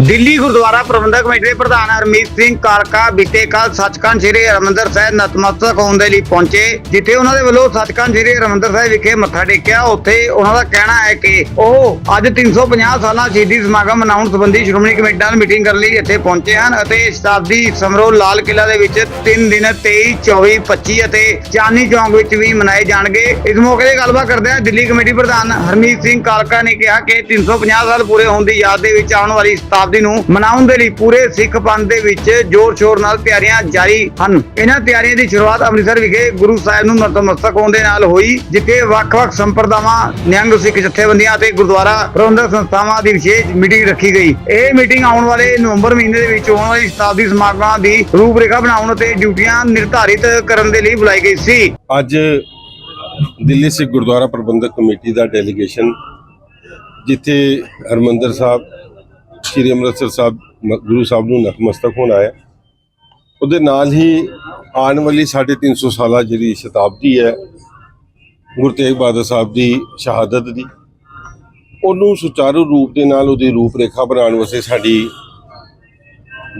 Delhi Gurdwara Prabandhak committee ਦੇ ਪ੍ਰਧਾਨ ਹਰਮੀਤ ਸਿੰਘ ਕਾਲਕਾ ਬੀਤੇ ਕੱਲ ਸੱਚਖੰਡ ਸ੍ਰੀ ਹਰਿਮੰਦਰ ਸਾਹਿਬ ਨਤਮਸਤਕ ਹੋਣ ਦੇ ਲਈ ਪਹੁੰਚੇ, ਜਿੱਥੇ ਉਹਨਾਂ ਦੇ ਵੱਲੋਂ ਸੱਚਖੰਡ ਸ੍ਰੀ ਹਰਿਮੰਦਰ ਸਾਹਿਬ ਵਿਖੇ ਮੱਥਾ ਟੇਕਿਆ। ਉੱਥੇ ਉਹਨਾਂ ਦਾ ਕਹਿਣਾ ਹੈ ਕਿ ਉਹ ਅੱਜ 350 ਸਾਲਾਂ ਸ਼ਹੀਦੀ ਸਮਾਗਮ ਮਨਾਉਣ ਸੰਬੰਧੀ ਸ਼੍ਰੋਮਣੀ ਕਮੇਟੀ ਨਾਲ ਮੀਟਿੰਗ ਕਰਨ ਲਈ ਇੱਥੇ ਪਹੁੰਚੇ ਹਨ ਅਤੇ ਸ਼ਤਾਬਦੀ ਸਮਾਰੋਹ ਲਾਲ ਕਿਲਾ ਦੇ ਵਿੱਚ 3 ਦਿਨ 23 24 25 ਅਤੇ ਚਾਨੀ ਚੌਂਕ ਵਿੱਚ ਵੀ ਮਨਾਏ ਜਾਣਗੇ। ਇਸ ਮੌਕੇ ਤੇ ਗੱਲਬਾਤ ਕਰਦੇ ਹਾਂ ਦਿੱਲੀ ਕਮੇਟੀ ਪ੍ਰਧਾਨ ਹਰਮੀਤ ਸਿੰਘ ਕਾਲਕਾ ਨੇ ਕਿਹਾ ਕਿ 350 ਸਾਲ ਪੂਰੇ ਹੋਣ ਦੀ ਯਾਦ ਦੇ ਵਿੱਚ ਆਉਣ ਵਾਲੀ ਸ਼ਤਾਬਦੀ ਨੂੰ ਮਨਾਉਣ ਦੇ ਲਈ ਪੂਰੇ ਸਿੱਖ ਪੰਥ ਦੇ ਵਿੱਚ ਜ਼ੋਰ ਸ਼ੋਰ ਨਾਲ ਤਿਆਰੀਆਂ ਜਾਰੀ ਹਨ। ਇਹਨਾਂ ਤਿਆਰੀਆਂ ਦੀ ਸ਼ੁਰੂਆਤ ਅੰਮ੍ਰਿਤਸਰ ਵਿਖੇ ਗੁਰੂ ਸਾਹਿਬ ਨੂੰ ਨਤਮਸਤਕ ਹੋਣ ਦੇ ਨਾਲ ਹੋਈ, ਜਿੱਥੇ ਵੱਖ-ਵੱਖ ਸੰਪਰਦਾਵਾਂ, ਨਿਹੰਗ ਸਿੱਖ ਜਥੇਬੰਦੀਆਂ ਅਤੇ ਗੁਰਦੁਆਰਾ ਪ੍ਰਬੰਧਕ ਸੰਸਥਾਵਾਂ ਦੀ ਵਿਸ਼ੇਸ਼ ਮੀਟਿੰਗ ਰੱਖੀ ਗਈ। ਇਹ ਮੀਟਿੰਗ ਆਉਣ ਵਾਲੇ ਨਵੰਬਰ ਮਹੀਨੇ ਦੇ ਵਿੱਚ ਹੋਣ ਵਾਲੀ ਸ਼ਤਾਬਦੀ ਸਮਾਗਮਾਂ ਦੀ ਰੂਪਰੇਖਾ ਬਣਾਉਣ ਅਤੇ ਡਿਊਟੀਆਂ ਨਿਰਧਾਰਿਤ ਕਰਨ ਦੇ ਲਈ ਬੁਲਾਈ ਗਈ ਸੀ। ਅੱਜ ਦਿੱਲੀ ਸਿੱਖ ਗੁਰਦੁਆਰਾ ਪ੍ਰਬੰਧਕ ਕਮੇਟੀ ਦਾ ਡੈਲੀਗੇਸ਼ਨ, ਜਿੱਥੇ ਹਰਮੰਦਰ ਸਾਹਿਬ ਸ੍ਰੀ ਅੰਮ੍ਰਿਤਸਰ ਸਾਹਿਬ, ਮ- ਗੁਰੂ ਸਾਹਿਬ ਨੂੰ ਨਤਮਸਤਕ ਹੋਣਾ ਹੈ। ਉਹਦੇ ਨਾਲ ਹੀ ਆਉਣ ਵਾਲੀ 350 ਸਾਲਾ ਜਿਹੜੀ ਸ਼ਤਾਬਦੀ ਹੈ, ਗੁਰੂ ਤੇਗ ਬਹਾਦਰ ਸਾਹਿਬ ਦੀ ਸ਼ਹਾਦਤ ਦੀ, ਉਹਨੂੰ ਸੁਚਾਰੂ ਰੂਪ ਦੇ ਨਾਲ ਉਹਦੀ ਰੂਪਰੇਖਾ ਬਣਾਉਣ ਵਾਸਤੇ ਸਾਡੀ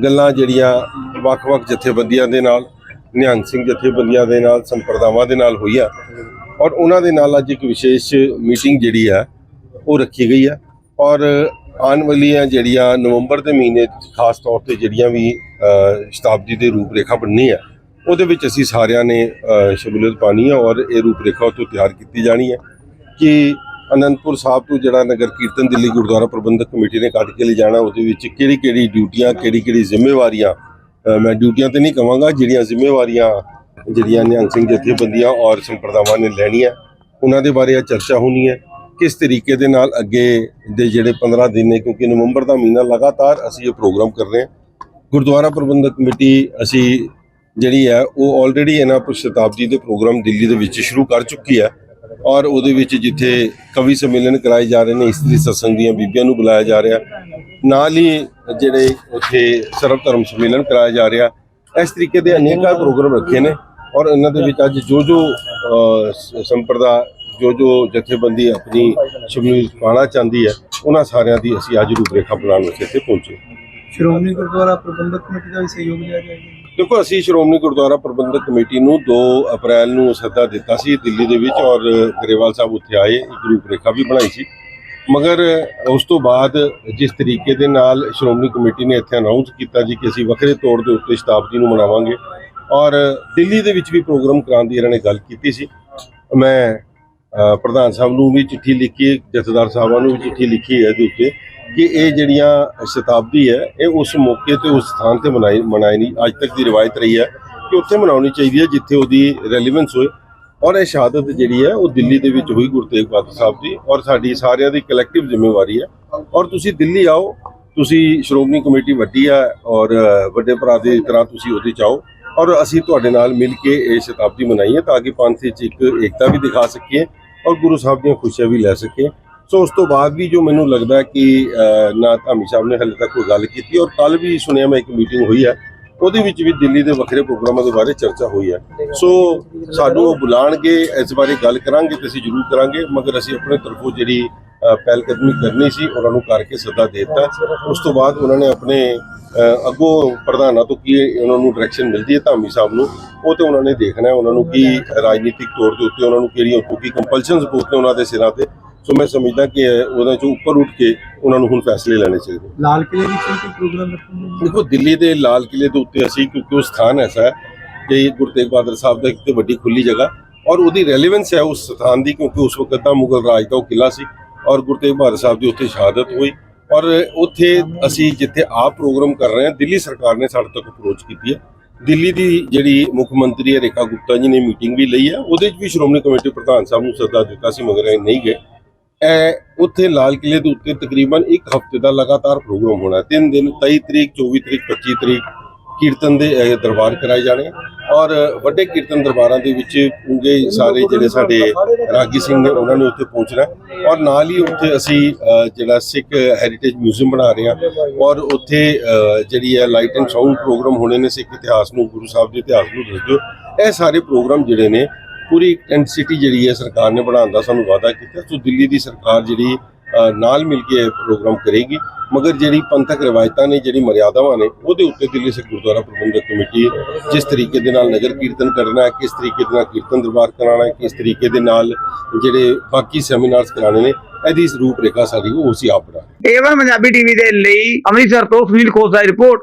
ਗੱਲਾਂ ਜਿਹੜੀਆਂ ਵੱਖ-ਵੱਖ ਜਥੇਬੰਦੀਆਂ ਦੇ ਨਾਲ, ਨਿਹੰਗ ਸਿੰਘ ਜਥੇਬੰਦੀਆਂ ਦੇ ਨਾਲ, ਸੰਪਰਦਾਵਾਂ ਦੇ ਨਾਲ ਹੋਈਆਂ। ਔਰ ਉਹਨਾਂ ਦੇ ਨਾਲ ਅੱਜ ਇੱਕ ਵਿਸ਼ੇਸ਼ ਮੀਟਿੰਗ ਜਿਹੜੀ ਆ ਉਹ ਰੱਖੀ ਗਈ ਆ ਔਰ ਆਉਣ ਵਾਲੀਆਂ ਜਿਹੜੀਆਂ ਨਵੰਬਰ ਦੇ ਮਹੀਨੇ ਖਾਸ ਤੌਰ ਤੇ ਜਿਹੜੀਆਂ ਵੀ ਸ਼ਤਾਬਦੀ ਦੇ ਰੂਪਰੇਖਾ ਬਣਨੀ ਹੈ ਉਹਦੇ ਵਿੱਚ ਅਸੀਂ ਸਾਰਿਆਂ ਨੇ ਅ, ਸ਼ਮੂਲੀਅਤ ਪਾਣੀ ਹੈ ਔਰ ਇਹ ਰੂਪਰੇਖਾ ਉਹ ਤਿਆਰ ਕੀਤੀ ਜਾਣੀ ਹੈ ਕਿ ਅਨੰਦਪੁਰ ਸਾਹਿਬ ਤੋਂ ਜਿਹੜਾ ਨਗਰ ਕੀਰਤਨ ਦਿੱਲੀ ਗੁਰਦੁਆਰਾ ਪ੍ਰਬੰਧਕ ਕਮੇਟੀ ਨੇ ਕੱਢ ਕੇ ਲੈ ਜਾਣਾ ਉਹਦੇ ਵਿੱਚ ਕਿਹੜੀ ਕਿਹੜੀ ਡਿਊਟੀਆਂ ਕਿਹੜੀ ਕਿਹੜੀ ਜ਼ਿੰਮੇਵਾਰੀਆਂ ਮੈਂ ਡਿਊਟੀਆਂ ਤੇ ਨਹੀਂ ਕਵਾਂਗਾ ਜਿਹੜੀਆਂ ਜ਼ਿੰਮੇਵਾਰੀਆਂ ਜਿਹੜੀਆਂ ਨਿਹੰਗ ਸਿੰਘ ਜਥੇਬੰਦੀਆਂ ਔਰ ਸੰਪਰਦਾਵਾਂ ਨੇ ਲੈਣੀਆਂ ਉਹਨਾਂ ਦੇ ਬਾਰੇ ਆ ਚਰਚਾ ਹੋਣੀ ਹੈ। ਕਿਸ ਤਰੀਕੇ ਦੇ ਨਾਲ ਅੱਗੇ ਦੇ ਜਿਹੜੇ 15 ਦਿਨ ਨੇ, ਕਿਉਂਕਿ ਨਵੰਬਰ ਦਾ ਮਹੀਨਾ ਲਗਾਤਾਰ ਅਸੀਂ ਇਹ ਪ੍ਰੋਗਰਾਮ ਕਰ ਰਹੇ ਹਾਂ। ਗੁਰਦੁਆਰਾ ਪ੍ਰਬੰਧਕ ਕਮੇਟੀ ਅਸੀਂ ਜਿਹੜੀ ਹੈ, ਉਹ ਆਲਰੇਡੀ ਇਹਨਾਂ ਪੁਰ ਸ਼ਤਾਬਦੀ ਦੇ ਪ੍ਰੋਗਰਾਮ ਦਿੱਲੀ ਦੇ ਵਿੱਚ ਸ਼ੁਰੂ ਕਰ ਚੁੱਕੀ ਹੈ ਔਰ ਉਹਦੇ ਵਿੱਚ ਜਿੱਥੇ ਕਵੀ ਸੰਮੇਲਨ ਕਰਾਏ ਜਾ ਰਹੇ ਨੇ, ਇਸਤਰੀ ਸਤਸੰਗ ਦੀਆਂ ਬੀਬੀਆਂ ਨੂੰ ਬੁਲਾਇਆ ਜਾ ਰਿਹਾ। ਨਾਲ ਹੀ ਜਿਹੜੇ ਉੱਥੇ ਸਰਵ ਧਰਮ ਸੰਮੇਲਨ ਕਰਾਇਆ ਜਾ ਰਿਹਾ। ਇਸ ਤਰੀਕੇ ਦੇ ਅਨੇਕਾਂ ਪ੍ਰੋਗਰਾਮ ਰੱਖੇ ਨੇ ਔਰ ਇਹਨਾਂ ਦੇ ਵਿੱਚ ਅੱਜ ਜੋ ਜੋ ਸੰਪਰਦਾ ਜੋ ਜੋ ਜਥੇਬੰਦੀ ਆਪਣੀ ਸ਼ਮੂਲੀਅਤ ਪਾਣਾ ਚਾਹੁੰਦੀ ਹੈ ਉਹਨਾਂ ਸਾਰਿਆਂ ਦੀ ਅਸੀਂ ਅੱਜ ਰੂਪਰੇਖਾ ਬਣਾਉਣ ਵਾਸਤੇ ਇੱਥੇ ਪਹੁੰਚੇ ਸ਼੍ਰੋਮਣੀ ਗੁਰਦੁਆਰਾ ਪ੍ਰਬੰਧਕ ਕਮੇਟੀ ਦਾ ਵੀ ਸਹਿਯੋਗ ਲਿਆ ਜਾਏਗਾ ਦੇਖੋ ਅਸੀਂ ਸ਼੍ਰੋਮਣੀ ਗੁਰਦੁਆਰਾ ਪ੍ਰਬੰਧਕ ਕਮੇਟੀ ਨੂੰ 2 ਅਪ੍ਰੈਲ ਨੂੰ ਸੱਦਾ ਦਿੱਤਾ ਸੀ ਦਿੱਲੀ ਦੇ ਵਿੱਚ ਔਰ ਗਰੇਵਾਲ ਸਾਹਿਬ ਉੱਥੇ ਆਏ ਇੱਕ ਰੂਪਰੇਖਾ ਵੀ ਬਣਾਈ ਸੀ। ਮਗਰ ਉਸ ਤੋਂ ਬਾਅਦ ਜਿਸ ਤਰੀਕੇ ਦੇ ਨਾਲ ਸ਼੍ਰੋਮਣੀ ਕਮੇਟੀ ਨੇ ਇੱਥੇ ਅਨਾਉਂਸ ਕੀਤਾ ਜੀ ਕਿ ਅਸੀਂ ਵੱਖਰੇ ਤੌਰ ਦੇ ਉੱਤੇ ਸ਼ਤਾਬਦੀ ਨੂੰ ਮਨਾਵਾਂਗੇ ਔਰ ਦਿੱਲੀ ਦੇ ਵਿੱਚ ਵੀ ਪ੍ਰੋਗਰਾਮ ਕਰਾਉਣ ਦੀ ਇਹਨਾਂ ਨੇ ਗੱਲ ਕੀਤੀ ਸੀ। ਮੈਂ ਪ੍ਰਧਾਨ ਸਾਹਿਬ ਨੂੰ ਵੀ ਚਿੱਠੀ ਲਿਖੀ ਹੈ, ਜਥੇਦਾਰ ਸਾਹਿਬਾਂ ਨੂੰ ਵੀ ਚਿੱਠੀ ਲਿਖੀ ਹੈ ਇਹਦੇ ਉੱਤੇ ਕਿ ਇਹ ਜਿਹੜੀਆਂ ਸ਼ਤਾਬਦੀ ਹੈ, ਇਹ ਉਸ ਮੌਕੇ ਤੇ, ਉਸ ਸਥਾਨ ਤੇ ਮਨਾਈ ਮਨਾਈ ਨਹੀਂ, ਅੱਜ ਤੱਕ ਦੀ ਰਿਵਾਇਤ ਰਹੀ ਹੈ ਕਿ ਉੱਥੇ ਮਨਾਉਣੀ ਚਾਹੀਦੀ ਹੈ, ਜਿੱਥੇ ਉਹਦੀ ਰੈਲੇਵੈਂਸ ਹੋਏ। ਔਰ ਇਹ ਸ਼ਹਾਦਤ ਜਿਹੜੀ ਹੈ, ਉਹ ਦਿੱਲੀ ਦੇ ਵਿੱਚ ਹੋਈ, ਗੁਰੂ ਤੇਗ ਬਹਾਦਰ ਸਾਹਿਬ ਦੀ। ਔਰ ਸਾਡੀ ਸਾਰਿਆਂ ਦੀ ਕਲੈਕਟਿਵ ਜ਼ਿੰਮੇਵਾਰੀ ਹੈ। ਔਰ ਤੁਸੀਂ ਦਿੱਲੀ ਆਓ, ਤੁਸੀਂ ਸ਼੍ਰੋਮਣੀ ਕਮੇਟੀ ਵੱਡੀ ਹੈ ਔਰ ਵੱਡੇ ਭਰਾ ਦੀ ਤਰ੍ਹਾਂ ਤੁਸੀਂ ਉਹਦੇ ਚ ਆਓ। ਔਰ ਅਸੀਂ ਤੁਹਾਡੇ ਨਾਲ ਮਿਲ ਕੇ ਇਹ ਸ਼ਤਾਬਦੀ ਮਨਾਈਏ ਤਾਂ ਕਿ ਪੰਥ ਵਿੱਚ ਇੱਕ ਏਕਤਾ ਵੀ ਦਿਖਾ ਸਕੀਏ। ਔਰ ਗੁਰੂ ਸਾਹਿਬ ਦੀਆਂ ਖੁਸ਼ੀਆਂ ਵੀ ਲੈ ਸਕੇ। ਸੋ ਉਸ ਤੋਂ ਬਾਅਦ ਵੀ ਜੋ ਮੈਨੂੰ ਲੱਗਦਾ ਕਿ ਨਾ ਧਾਮੀ ਸਾਹਿਬ ਨੇ ਹਾਲੇ ਤੱਕ ਕੋਈ ਗੱਲ ਕੀਤੀ ਔਰ ਕੱਲ ਵੀ ਸੁਣਿਆ ਮੈਂ ਇੱਕ ਮੀਟਿੰਗ ਹੋਈ ਹੈ। ਉਹਦੇ ਵਿੱਚ ਵੀ ਦਿੱਲੀ ਦੇ ਵੱਖਰੇ ਪ੍ਰੋਗਰਾਮਾਂ ਦੇ ਬਾਰੇ ਚਰਚਾ ਹੋਈ ਹੈ। ਸੋ ਸਾਨੂੰ ਉਹ ਬੁਲਾਣਗੇ ਇਸ ਬਾਰੇ ਗੱਲ ਕਰਾਂਗੇ ਤੇ ਅਸੀਂ ਜ਼ਰੂਰ ਕਰਾਂਗੇ ਮਗਰ ਅਸੀਂ ਆਪਣੇ ਤਰਫੋਂ ਜਿਹੜੀ ਅ, ਪਹਿਲ ਕਦਮੀ ਕਰਨੀ ਸੀ ਉਹਨਾਂ ਨੂੰ ਕਰਕੇ ਸੱਦਾ ਦੇ ਦਿੱਤਾ। ਉਸ ਤੋਂ ਬਾਅਦ ਉਹਨਾਂ ਨੇ ਆਪਣੇ ਅੱਗੋਂ ਪ੍ਰਧਾਨਾਂ ਤੋਂ ਕੀ ਉਹਨਾਂ ਨੂੰ ਡਾਇਰੈਕਸ਼ਨ ਮਿਲਦੀ ਹੈ ਧਾਮੀ ਸਾਹਿਬ ਨੂੰ ਉਹ ਤੇ ਉਹਨਾਂ ਨੇ ਦੇਖਣਾ ਉਹਨਾਂ ਨੂੰ ਕੀ ਰਾਜਨੀਤਿਕ ਤੌਰ ਦੇ ਉੱਤੇ ਉਹਨਾਂ ਨੂੰ ਕਿਹੜੀਆਂ ਕਿਉਂਕਿ ਕੰਪਲਸ਼ਨਸ ਬਹੁਤ ਉਹਨਾਂ ਦੇ ਸਿਰਾਂ ਤੇ। ਸੋ ਮੈਂ ਸਮਝਦਾ ਕਿ ਉਹਦੇ ਚੋਂ ਉੱਪਰ ਉੱਠ ਕੇ ਉਹਨਾਂ ਨੂੰ ਹੁਣ ਫੈਸਲੇ ਲੈਣੇ ਚਾਹੀਦੇ। ਲਾਲ ਕਿਲੇ ਵਿੱਚ ਵੀ ਕੋਈ ਪ੍ਰੋਗਰਾਮ ਰੱਖਣਗੇ ਦੇਖੋ ਦਿੱਲੀ ਦੇ ਲਾਲ ਕਿਲੇ ਦੇ ਉੱਤੇ ਅਸੀਂ ਕਿਉਂਕਿ ਉਹ ਸਥਾਨ ਐਸਾ ਹੈ ਕਿ ਗੁਰੂ ਤੇਗ ਬਹਾਦਰ ਸਾਹਿਬ ਦਾ ਇੱਕ ਤੇ ਵੱਡੀ ਖੁੱਲੀ ਜਗ੍ਹਾ ਔਰ ਉਹਦੀ ਰੈਲੇਵੈਂਸ ਹੈ ਉਸ ਸਥਾਨ ਦੀ ਕਿਉਂਕਿ ਉਸ ਵਕਤ ਦਾ ਮੁਗਲ ਰਾਜ ਦਾ ਉਹ ਕਿਲਾ ਸੀ ਔਰ ਗੁਰੂ ਤੇਗ ਬਹਾਦਰ ਸਾਹਿਬ ਦੀ ਉੱਥੇ ਸ਼ਹਾਦਤ ਹੋਈ ਔਰ ਉੱਥੇ ਅਸੀਂ ਜਿੱਥੇ ਆਪ ਪ੍ਰੋਗਰਾਮ ਕਰ ਰਹੇ ਹਾਂ ਦਿੱਲੀ ਸਰਕਾਰ ਨੇ ਸਾਡੇ ਤੱਕ ਅਪਰੋਚ ਕੀਤੀ ਹੈ। ਦਿੱਲੀ ਦੀ ਜਿਹੜੀ ਮੁੱਖ ਮੰਤਰੀ ਹੈ ਰੇਖਾ ਗੁਪਤਾ ਜੀ ਨੇ ਮੀਟਿੰਗ ਵੀ ਲਈ ਹੈ ਉਹਦੇ 'ਚ ਵੀ ਸ਼੍ਰੋਮਣੀ ਕਮੇਟੀ ਪ੍ਰਧਾਨ ਸਾਹਿਬ ਨੂੰ ਸੱਦਾ ਦਿੱਤਾ ਸੀ ਮਗਰ ਇਹ ਨਹੀਂ ਗਏ। ਇਹ ਉੱਥੇ ਲਾਲ ਕਿਲੇ ਦੇ ਉੱਤੇ ਤਕਰੀਬਨ ਇੱਕ ਹਫ਼ਤੇ ਦਾ ਲਗਾਤਾਰ ਪ੍ਰੋਗਰਾਮ ਹੋਣਾ ਤਿੰਨ ਦਿਨ 23 ਤਰੀਕ 24 ਤਰੀਕ 25 ਤਰੀਕ ਕੀਰਤਨ ਦੇ ਦਰਬਾਰ ਕਰਾਏ ਜਾਣੇ ਔਰ ਵੱਡੇ ਕੀਰਤਨ ਦਰਬਾਰਾਂ ਦੇ ਵਿੱਚ ਪੂਰੇ ਸਾਰੇ ਜਿਹੜੇ ਸਾਡੇ ਰਾਗੀ ਸਿੰਘ ਨੇ, ਉਹਨਾਂ ਨੇ ਉੱਥੇ ਪਹੁੰਚਣਾ ਔਰ ਨਾਲ ਹੀ ਉੱਥੇ ਅਸੀਂ ਜਿਹੜਾ ਸਿੱਖ ਹੈਰੀਟੇਜ ਮਿਊਜ਼ੀਅਮ ਬਣਾ ਰਹੇ ਹਾਂ। ਔਰ ਉੱਥੇ ਜਿਹੜੀ ਹੈ ਲਾਈਟ ਐਂਡ ਸਾਊਂਡ ਪ੍ਰੋਗਰਾਮ ਹੋਣੇ ਨੇ ਸਿੱਖ ਇਤਿਹਾਸ ਨੂੰ, ਗੁਰੂ ਸਾਹਿਬ ਦੇ ਇਤਿਹਾਸ ਨੂੰ ਦੱਸਦੇ ਹੋ ਇਹ ਸਾਰੇ ਪ੍ਰੋਗਰਾਮ ਜਿਹੜੇ ਨੇ ਪੂਰੀ ਇੰਟੈਂਸਿਟੀ ਜਿਹੜੀ ਹੈ ਸਰਕਾਰ ਨੇ ਬਣਾਉਣ ਦਾ ਸਾਨੂੰ ਵਾਅਦਾ ਕੀਤਾ। ਸੋ ਦਿੱਲੀ ਦੀ ਸਰਕਾਰ ਜਿਹੜੀ ਨਾਲ ਮਿਲ ਕੇ ਇਹ ਪ੍ਰੋਗਰਾਮ ਕਰੇਗੀ। ਮਗਰ ਜਿਹੜੀ ਪੰਥਕ ਰਵਾਇਤਾਂ ਨੇ, ਜਿਹੜੀ ਮਰਿਆਦਾਵਾਂ ਨੇ, ਉਹਦੇ ਉੱਤੇ ਦਿੱਲੀ ਸਿੱਖ ਗੁਰਦੁਆਰਾ ਪ੍ਰਬੰਧਕ ਕਮੇਟੀ ਜਿਸ ਤਰੀਕੇ ਦੇ ਨਾਲ ਨਗਰ ਕੀਰਤਨ ਕਰਨਾ ਹੈ, ਕਿਸ ਤਰੀਕੇ ਦੇ ਨਾਲ ਕੀਰਤਨ ਦਰਬਾਰ ਕਰਾਉਣਾ ਹੈ, ਕਿਸ ਤਰੀਕੇ ਦੇ ਨਾਲ ਜਿਹੜੇ ਬਾਕੀ ਸੈਮੀਨਾਰਸ ਕਰਾਣੇ ਨੇ, ਇਹਦੀ ਰੂਪ ਰੇਖਾ ਸਾਡੀ ਉਹ ਅਸੀਂ ਆਪ ਬਣਾ ਏਵਨ ਪੰਜਾਬੀ ਟੀਵੀ ਦੇ ਲਈ ਅੰਮ੍ਰਿਤਸਰ ਤੋਂ ਸੁਨੀਲ ਖੋਸਾ ਦੀ ਰਿਪੋਰਟ।